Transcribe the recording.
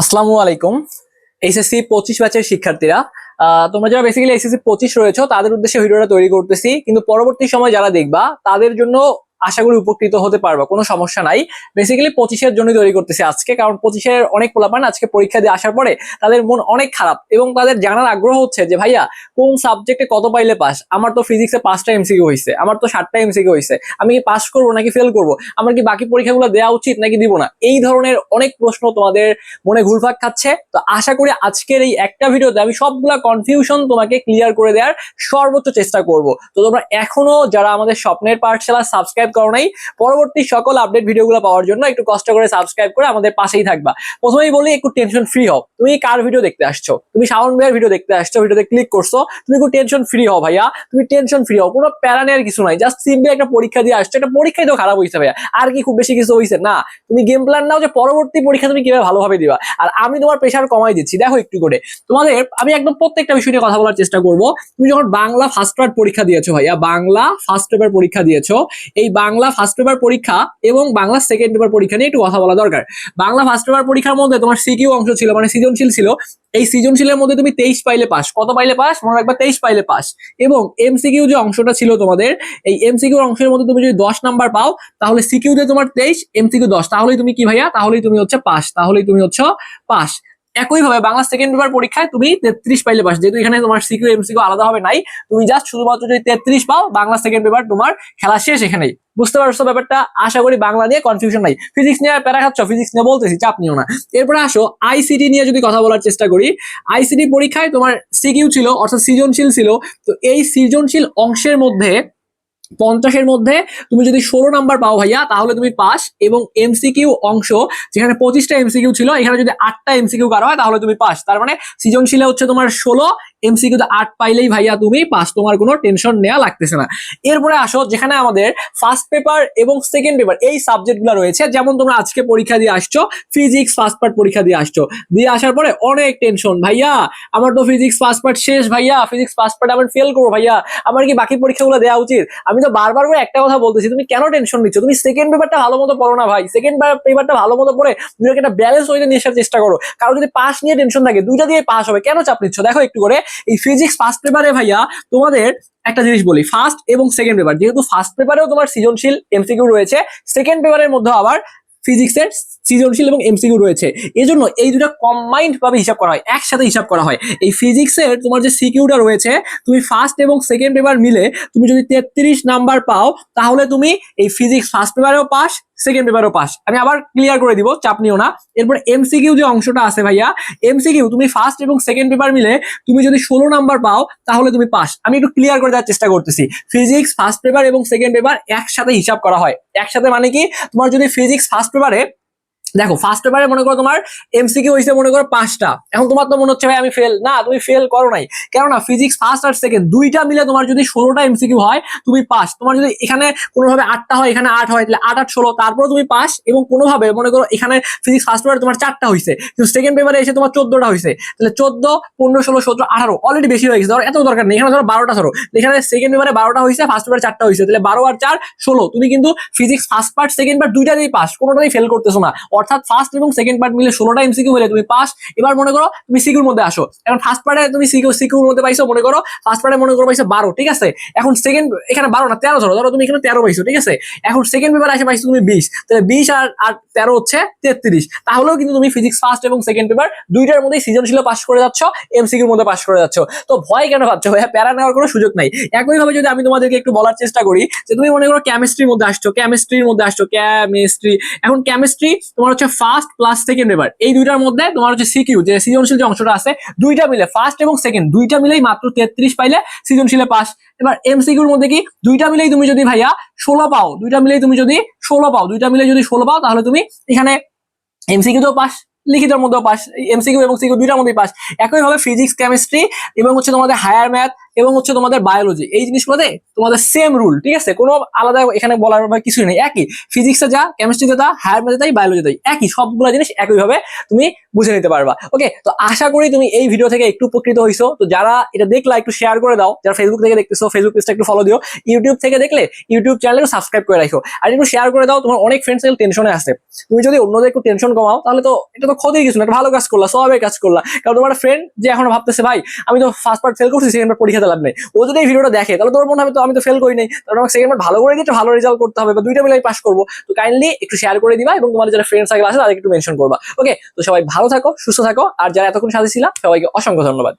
আসসালামু আলাইকুম। এইচএসসি পঁচিশ ব্যাচের শিক্ষার্থীরা তোমরা যারা বেসিক্যালি এসএসসি পঁচিশ রয়েছে, তাদের উদ্দেশ্যে ভিডিওটা তৈরি করতেছি। কিন্তু পরবর্তী সময় যারা দেখবা, তাদের জন্য আশা করি উপকৃত হতে পারবা, কোনো সমস্যা নাই। বেসিক্যালি পঁচিশের জন্য তৈরি করতেছি আজকে, কারণ পঁচিশের অনেক পোলাপান আজকে পরীক্ষা দিয়ে আসার পরে তাদের মন অনেক খারাপ এবং তাদের জানার আগ্রহ হচ্ছে যে, ভাইয়া, কোন সাবজেক্টে কত পাইলে পাস আমার তো ফিজিক্সে পাঁচটা এমসিকিউ হয়েছে আমার তো সাতটা এমসিকিউ হয়েছে আমি কি পাস করব নাকি ফেল করব? আমার কি বাকি পরীক্ষাগুলো দেওয়া উচিত নাকি দিব না? এই ধরনের অনেক প্রশ্ন তোমাদের মনে ঘুরপাক খাচ্ছে। তো আশা করি আজকের এই একটা ভিডিওতে আমি সবগুলা কনফিউশন তোমাকে ক্লিয়ার করে দেওয়ার সর্বোচ্চ চেষ্টা করব। তো তোমরা এখনও যারা আমাদের স্বপ্নের পাঠশালা সাবস্ক্রাইব করো নাই। পরবর্তী সকল আপডেট ভিডিওগুলো পাওয়ার জন্য একটু কষ্ট করে সাবস্ক্রাইব করে আমাদের পাশেই থাকবা। প্রথমেই বলি, একটু টেনশন ফ্রি হও। তুমি কার ভিডিও দেখতে আসছো? তুমি শাওন ভাইয়ের ভিডিও দেখতে আসছো ভিডিওতে ক্লিক করছ, তুমি একটু টেনশন ফ্রি হও ভাইয়া। তুমি টেনশন ফ্রি হও, কোনো প্যারা নেওয়ার কিছু নাই। জাস্ট সিম্পলি একটা পরীক্ষা দিয়ে আসছো। একটা পরীক্ষাই তো খারাপ হয়েছে ভাইয়া। আর কি খুব বেশি কিছু হয়েছে না। তুমি গেম প্ল্যান নাও যে পরবর্তী পরীক্ষা তুমি কীভাবে ভালোভাবে দিবা। আর আমি তোমার প্রেশার কমাই দিচ্ছি। দেখো একটু করে। তোমাদের, আমি একদম প্রত্যেকটা বিষয় নিয়ে কথা বলার চেষ্টা করব। তুমি যখন বাংলা ফার্স্ট পেপার পরীক্ষা দিয়েছ ভাইয়া, বাংলা ফার্স্ট পেপার পরীক্ষা দিয়েছ, এই বাংলা ফার্স্ট পেপার পরীক্ষা এবং বাংলা সেকেন্ড পেপার পরীক্ষা নিয়ে একটু কথা বলা দরকার। বাংলা ফার্স্ট পেপার পরীক্ষার মধ্যে তোমার সিকিউ অংশ ছিল মানে সৃজনশীল ছিল। এই সৃজনশীলের মধ্যে তুমি তেইশ পাইলে পাস কত পাইলে পাস মনে রাখবা তেইশ পাইলে পাস এবং এমসিকিউ যে অংশটা ছিল তোমাদের, এই এমসিকিউ অংশের মধ্যে তুমি যদি দশ নাম্বার পাও, তাহলে সিকিউ তে তোমার তেইশ এমসিকিউ দশ। তাহলেই তুমি কি ভাইয়া? তাহলেই তুমি হচ্ছে পাস তাহলেই তুমি হচ্ছে পাস একইভাবে বাংলা সেকেন্ড পেপার পরীক্ষায় তুমি তেত্রিশ পাইলে পাস। যেহেতু এখানে তোমার সিকিউ এমসিকিউ আলাদা হবে নাই, তুমি জাস্ট শুধুমাত্র যদি তেত্রিশ পাও, বাংলা সেকেন্ড পেপার তোমার খেলা শেষ এখানেই। বুঝতে পারছ ব্যাপারটা? আশা করি বাংলা নিয়ে কনফিউশন নাই। ফিজিক্স নিয়ে প্যারা খাচ্ছ ফিজিক্স নিয়ে বলতেছি, চাপ নিও না। এরপরে আসো আইসিটি নিয়ে যদি কথা বলার চেষ্টা করি আইসিডি পরীক্ষায় তোমার সিকিউ ছিল, অর্থাৎ সৃজনশীল ছিল, তো এই সৃজনশীল অংশের মধ্যে পঞ্চাশের মধ্যে তুমি যদি ষোলো নাম্বার পাও ভাইয়া, তাহলে তুমি পাস এবং এমসিকিউ অংশ, যেখানে পঁচিশটা এমসিকিউ ছিল, এখানে যদি আটটা এমসিকিউ করা হয়, তাহলে তুমি পাস। তার মানে সৃজনশীলে হচ্ছে তোমার ষোলো এমসিকিউতে আট পাইলেই ভাইয়া তুমি পাস। তোমার কোনো টেনশন নেওয়া লাগতেছে না। এরপরে আসো, যেখানে আমাদের ফার্স্ট পেপার এবং সেকেন্ড পেপার এই সাবজেক্টগুলো রয়েছে। যেমন তোমরা আজকে পরীক্ষা দিয়ে আসছো ফিজিক্স ফার্স্ট পার্ট পরীক্ষা দিয়ে আসছো। দিয়ে আসার পরে অনেক টেনশন ভাইয়া, আমার তো ফিজিক্স ফার্স্ট পার্ট শেষ, ভাইয়া ফিজিক্স ফার্স্ট পার্ট আমার ফেল করব, ভাইয়া, আমার কি বাকি পরীক্ষাগুলো দেওয়া উচিত? আমি তো বারবার করে একটা কথা বলতেছি, তুমি কেন টেনশন নিচ্ছ? তুমি সেকেন্ড পেপারটা ভালো মতো পড়ো না ভাই। সেকেন্ড পেপারটা ভালো মতো পড়ে তুমি একটা ব্যালেন্স ওইতে নিয়ে আসার চেষ্টা করো। কারও যদি পাস নিয়ে টেনশন থাকে, দুইটা দিয়ে পাস হবে, কেন চাপ নিচ্ছ? দেখো একটু করে, এই ফিজিক্স ফার্স্ট পেপারে ভাইয়া তোমাদের একটা জিনিস বলি ফার্স্ট এবং সেকেন্ড পেপার যেহেতু ফার্স্ট পেপারেও তোমার সৃজনশীল এমসিকিউ রয়েছে সেকেন্ড পেপারের মধ্যে আবার ফিজিক্সের সৃজনশীল এবং এমসিকিউ রয়েছে। এই জন্য এই দুটা কম্বাইন্ড ভাবে হিসাব করা হয়, একসাথে হিসাব করা হয়। এই ফিজিক্সের তোমার যে সিকিউটা রয়েছে, তুমি ফার্স্ট এবং সেকেন্ড পেপার মিলে তুমি যদি তেত্রিশ নাম্বার পাও, তাহলে তুমি এই ফিজিক্স ফার্স্ট পেপারেও পাস সেকেন্ড পেপারও পাস আমি আবার ক্লিয়ার করে দিব, চাপ নিও না। এরপর এমসিকিউ যে অংশটা আছে ভাইয়া এমসিকিউ তুমি ফার্স্ট এবং সেকেন্ড পেপার মিলে তুমি যদি ষোলো নাম্বার পাও, তাহলে তুমি পাস আমি একটু ক্লিয়ার করে দেওয়ার চেষ্টা করতেছি। ফিজিক্স ফার্স্ট পেপার এবং সেকেন্ড পেপার একসাথে হিসাব করা হয়। একসাথে মানে কি? তোমার যদি ফিজিক্স ফার্স্ট পেপারে দেখো ফার্স্ট পেপারে মনে করো তোমার এমসিকিউ হয়েছে মনে করো পাঁচটা। এখন তোমার তো মনে হচ্ছে, ভাই, আমি ফেল না, তুমি ফেল করো নাই। কেননা ফিজিক্স ফার্স্ট আর সেকেন্ড দুইটা মিলে তোমার যদি ষোলোটা এমসিকিউ হয়, তুমি পাস তোমার যদি এখানে কোনোভাবে আটটা হয়, এখানে আট হয়, তাহলে আট আট, ষোলো, তারপরে তুমি পাস এবং কোনোভাবে মনে করো এখানে ফিজিক্স ফার্স্ট পেপারে তোমার চারটা হয়েছে কিন্তু সেকেন্ড পেপারে এসে তোমার চোদ্দটা হয়েছে তাহলে চোদ্দ, পনেরো, ষোলো, সতেরো, আঠারো অলরেডি বেশি হয়ে গেছে। ধরো, এত দরকার নেই। এখানে ধরো বারোটা ধরো। এখানে সেকেন্ড পেপারে বারোটা হয়েছে ফার্স্ট পেপারে চারটা হয়েছে তাহলে বারো আর চার, ষোলো। তুমি কিন্তু physics first part second part দুইটাতেই pass কোনোটাই ফেল করতেছো না। অর্থাৎ ফার্স্ট এবং সেকেন্ড পার্ট মিলে ষোলোটা এমসিকিউ হলে তুমি পাস এবার মনে করো তুমি সিকিউর মধ্যে আসো। এখন ফার্স্ট পার্টে তুমি সিকিউ সিকিউর মধ্যে পাইছো, মনে করো ফার্স্ট পার্টে মনে করো পাইছো বারো, ঠিক আছে? এখন সেকেন্ড এখানে বারো না, তেরো ধরো ধরো তুমি এখানে তেরো পাইছো, ঠিক আছে? এখন সেকেন্ড পেপারে এসে পাইছো তুমি বিশ, তাহলে বিশ আর আর তেরো হচ্ছে তেত্রিশ। তাহলেও কিন্তু তুমি ফিজিক্স ফার্স্ট এবং সেকেন্ড পেপার দুইটার মধ্যে সৃজনশীল পাস করে যাচ্ছ এমসিকিউর মধ্যে পাস করে যাচ্ছ। তো ভয় কেন ভাবছ? ভাইয়া প্যারা নেওয়ার কোনো সুযোগ নাই। একইভাবে যদি আমি তোমাদেরকে একটু বলার চেষ্টা করি, যে তুমি মনে করো কেমিস্ট্রির মধ্যে আসছো কেমিস্ট্রির মধ্যে আসছো কেমিস্ট্রি এখন কেমিস্ট্রি তোমার হচ্ছে ফার্স্ট প্লাস সেকেন্ড পেপার এই দুইটার মধ্যে তোমার হচ্ছে সিকিউ যে সৃজনশীল যে অংশটা আছে, দুইটা মিলে ফার্স্ট এবং সেকেন্ড দুইটা মিলেই মাত্র তেত্রিশ পাইলে সৃজনশীলে পাস এবার এমসিকিউর মধ্যে কি? দুইটা মিলেই তুমি যদি ভাইয়া ষোলো পাও, দুইটা মিলেই তুমি যদি ষোলো পাও, দুইটা মিলে যদি ষোলো পাও, তাহলে তুমি এখানে এমসিকিউতেও পাস লিখিতের মধ্যেও পাস এমসিকিউ এবং সিকিউ দুইটার মধ্যেই পাস একইভাবে ফিজিক্স কেমিস্ট্রি এবং হচ্ছে তোমাদের হায়ার ম্যাথ এবং হচ্ছে তোমাদের বায়োলজি এই জিনিসগুলোতে তোমাদের সেম রুল ঠিক আছে? কোনো আলাদা এখানে বলার কিছুই নেই, একই। ফিজিক্সে যা কেমিস্ট্রিতে যা হায়ার ম্যাথে তাই বায়োলজি তাই, একই। সবগুলো জিনিস একইভাবে তুমি বুঝে নিতে পারবা। ওকে তো আশা করি তুমি এই ভিডিও থেকে একটু উপকৃত হইছো। তো যারা এটা দেখলা, একটু শেয়ার করে দাও। যারা ফেসবুক থেকে দেখতেছো ফেসবুক পেজটা একটু ফলো দিও। ইউটিউব থেকে দেখলে ইউটিউব চ্যানেলকে সাবস্ক্রাইব করে রাখো। আর একটু শেয়ার করে দাও, তোমার অনেক ফ্রেন্ডস টেনশনে আছে। তুমি যদি অন্যদের একটু টেনশন কমাও, তাহলে তো এটা তো ক্ষতির কিছু না ভালো কাজ করলা, সবের কাজ করলা। কারণ তোমার ফ্রেন্ড যে এখন ভাবতেছে, ভাই, আমি তো ফার্স্ট পার্ট ফেল করছি সেকেন্ড পার্ট পরীক্ষাতে লাভ নেই। ও যদি এই ভিডিওটা দেখে, তাহলে তোর মনে হবে তো আমি তো ফেল করি নাই। তাহলে আমাকে সেকেন্ড ভালো করে দিতে ভালো রেজাল্ট করতে হবে বা দুইটা মিলে আমি পাস করব। তো কাইন্ডলি একটু শেয়ার করে দিবা এবং তোমার যারা ফ্রেন্ড সার্কেল আছে তাদেরকে একটু মেনশন করবা। ওকে তো সবাই ভালো থাকো, সুস্থ থাকো। আর যারা এতক্ষণ সাথে ছিলাম, সবাইকে অসংখ্য ধন্যবাদ।